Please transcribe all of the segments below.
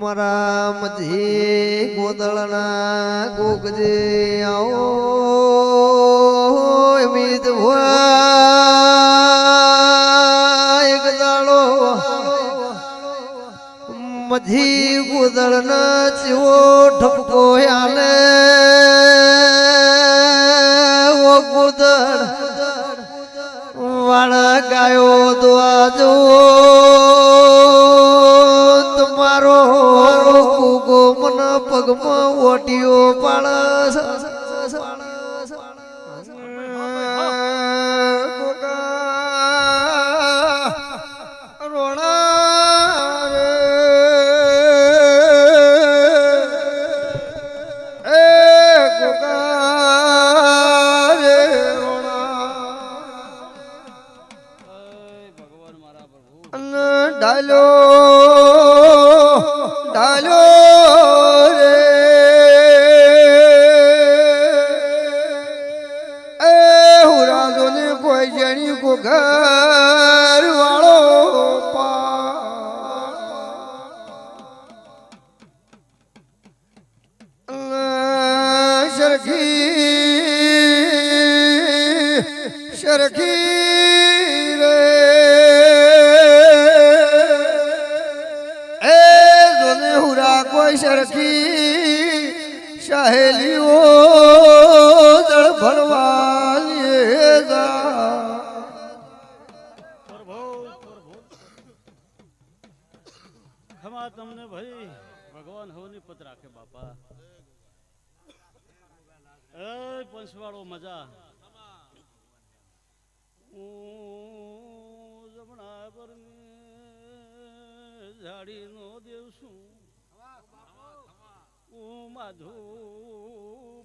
મારા મધી ગોદળના ગોગજે આવો મિત એક દાડો મધી ગોદળના ચીવો ઠપકો આને ઓ ગોદળ વાળા ગાયો દ્વાજો તમારો ઓટીઓ પાળસ સરખી સરખી રે. એ જોને હુરા કોઈ સરખી સહેલીઓ દળ ભરવાની તમને ભાઈ, ભગવાન હોની પત રાખે બાપા. એ પંચવાળો મજા. હું જમણા પર ઝાડીનો દેવ છું. હું માધુ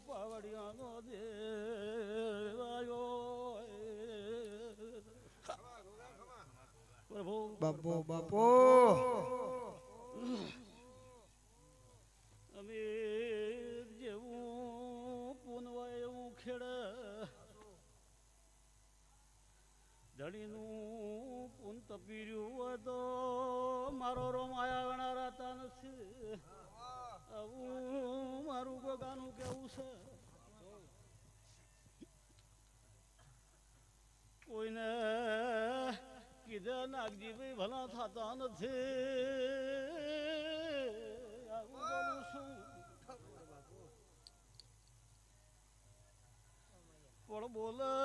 પાવડિયાનો દેવ આવ્યો પ્રભુ. બાપો બાપો. અમે ધણીનું પૂન પીર્યું હતો મારો રોમ આયા ગણારા તા નથી. આવું મારું ગોગાનું કેવું છે? કોઈને કીધે નાગજીભાઈ ભલા થતા નથી. પણ બોલે?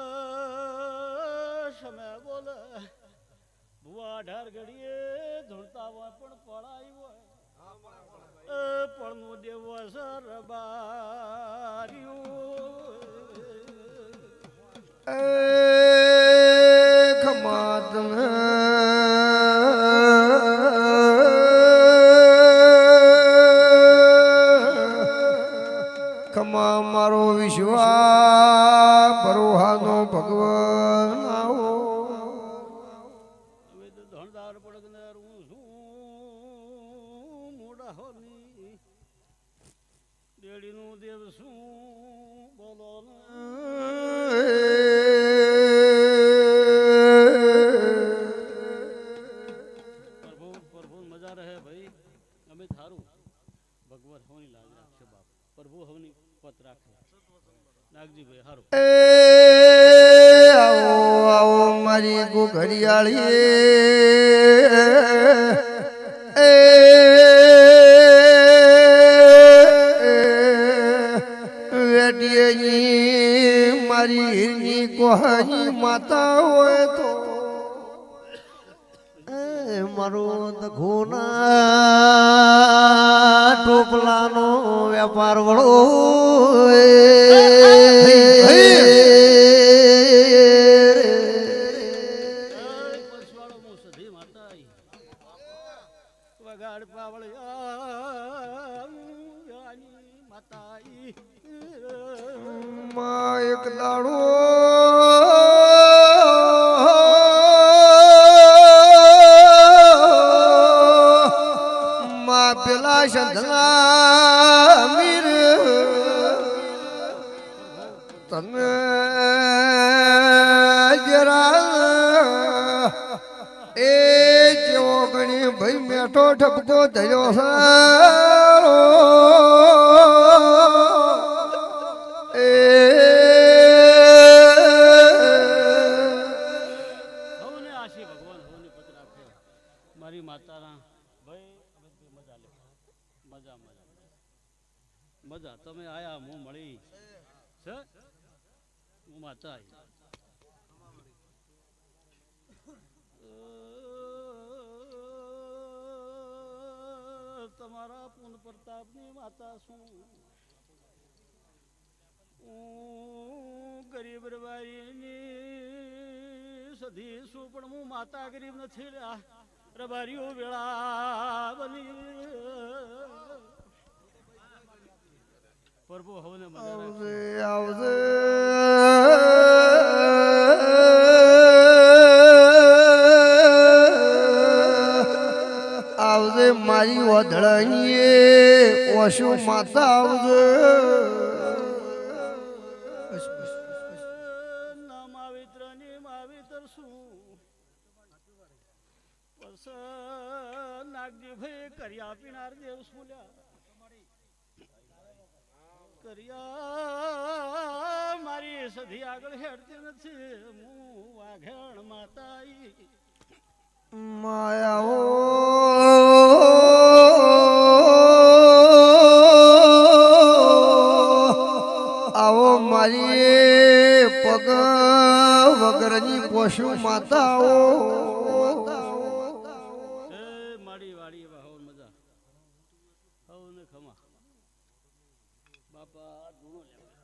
સમય બોલે. ભુવા અઢાર ઘડીએ ધૂળતા હોય પણ પડાઈ હોય. એ પણનું દેવો સર બાર્યું એ ખમા મારો વિશ્વા પરોહાનો ભગવાન. દેડીનું દેવ શું બોલો પ્રભુ હિરની માતા હોય તો. એ મારો દઘોના ટોપલાનો વેપાર વળો. એ પછવાડો મો સધી માતા આઈ વગાડ આઈ માં એક દાડો. માં પેલા સંધના મીર. તમે જરા એ જેવો ગણી ભાઈ મેઠો ઠપકો થયો ભાઈ મજા તમે આયા, હું મળી. હું માતા આવી તમારા પૂન પ્રતાપની માતા શું? હું ગરીબ રબારીની સધી છું પણ હું માતા ગરીબ નથી રબારીઓ વેળા બની. પ્રભુ રાખે. આવજે આવજે. વધળીએ ઓશો માતા આવજે. ના માવિત્રની માવિતર શું પસ નાગજી ભાઈ કર્યા પીનાર દેવ કર્યા મારી સધી આગળ હેડતી નથી હું વાઘણ માતા માયાઓ વાળી એવા હવ મજા. હવ ને ખમા. બાપા ધૂણો લેવા.